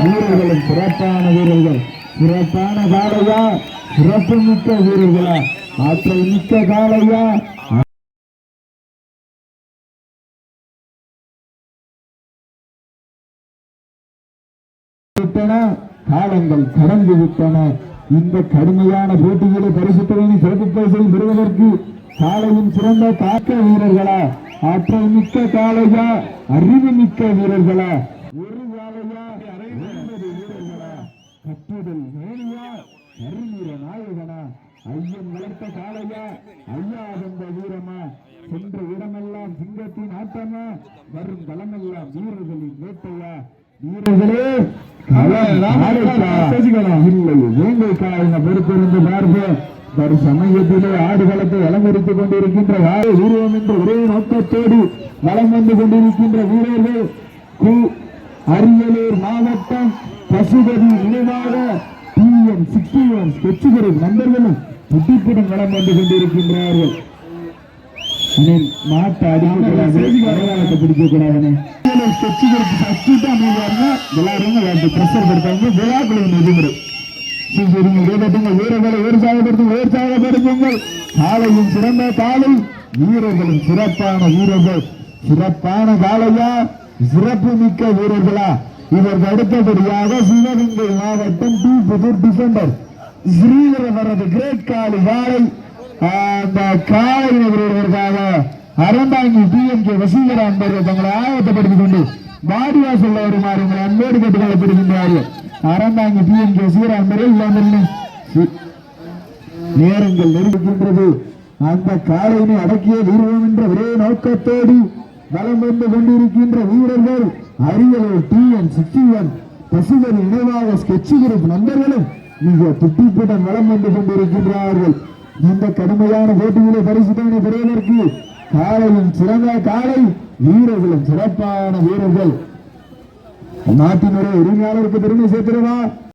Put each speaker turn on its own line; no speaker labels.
வீரர்களும் சிறப்பான வீரர்கள். சிறப்பான காலையா சிறப்பு மிக்க வீரர்களா. ஆற்றல் மிக்க காலையா காலங்கள் கடந்து விட்டன. இந்த கடுமையான போட்டிகளை பரிசுத்தவனை சிறப்பு பரிசை பெறுவதற்கு காலையும் சிறந்த காக்க வீரர்களா. ஆற்றல் மிக்க காளையா அறிவு மிக்க வீரர்களா. ஒரு காளையா வீரர்களா. கட்டுதல் மேனியா கருநீர நாயகனா. ஐயன் வளர்த்த காளையா ஐயா வந்த வீரமா. சென்ற இடமெல்லாம் சிங்கத்தின் ஆட்டமா. வரும் களமெல்லாம் வீரர்களின் வேட்டையா. வீரர்களே இல்லை வேங்கைக்கா என பொறுத்திருந்து பார்ப்போம். ஒரு சமயத்திலே ஆடுகளத்தை அலங்கரித்துக் கொண்டிருக்கின்ற வார உருவம் என்ற ஒரே நோக்கத்தோடு வலம் வந்து கொண்டிருக்கின்ற வீரர்கள் கு அரியலூர் மாவட்டம் பசுபதி நினைவாக டிஎம் சிக்ஸ்டி ஒன் கொச்சுகரை நண்பர்களும் புட்டிப்புடன் வலம் வந்து கொண்டிருக்கின்றார்கள். மாட்டை பிடிக்கக்கூடாதுன்னு கொச்சுகருக்கு சச்சுட்டு அமைதியாருங்க எல்லாரும் பிரஷர் கொடுத்தாங்க. விழாக்குழு நெறிமுறை சீக்கிரங்கள் வீரர்களை உற்சாகப்படுத்தும் உற்சாகப்படுத்துங்கள் காலையும் சிறந்த காலை வீரர்களும் சிறப்பான வீரர்கள். சிறப்பான காலையா சிறப்பு மிக்க வீரர்களா? இதற்கு அடுத்தபடியாக சிவகங்கை மாவட்டம் டி புதூர் டிசம்பர். ஸ்ரீதர வரது கிரேட் காலி காலை அந்த காலை வருவதற்காக அறந்தாங்கி டிஎம்கே வசீகர அன்பர்கள் தங்களை ஆயத்தப்படுத்திக் கொண்டு வாடிவாசல்ல வருமாறு உங்களை அன்போடு கேட்டுக்கொள்ளப்படுகின்றார்கள் அறந்தாங்க டிஎம்கே வசீகர அன்பர்கள் இல்லாமல் நேரங்கள் நெருங்குகின்றது. அந்த காலையினை அடக்கிய வீரம் என்ற ஒரே நோக்கத்தோடு பலம் வந்து கொண்டிருக்கின்ற வீரர்கள் அரியலூர் டி என் சித்திவன் பசுவர் இணைவாக ஸ்கெட்சி குரூப் நண்பர்களும் மிக துட்டிப்புடன் வளம் வந்து கொண்டிருக்கின்றார்கள். இந்த கடுமையான போட்டியிலே பரிசுத்தவனை பெறுவதற்கு காலையும் சிறந்த காலை வீரர்களும் சிறப்பான வீரர்கள் நாட்டினுடைய உரிமையாளருக்கு பெருமை சேர்த்திருவா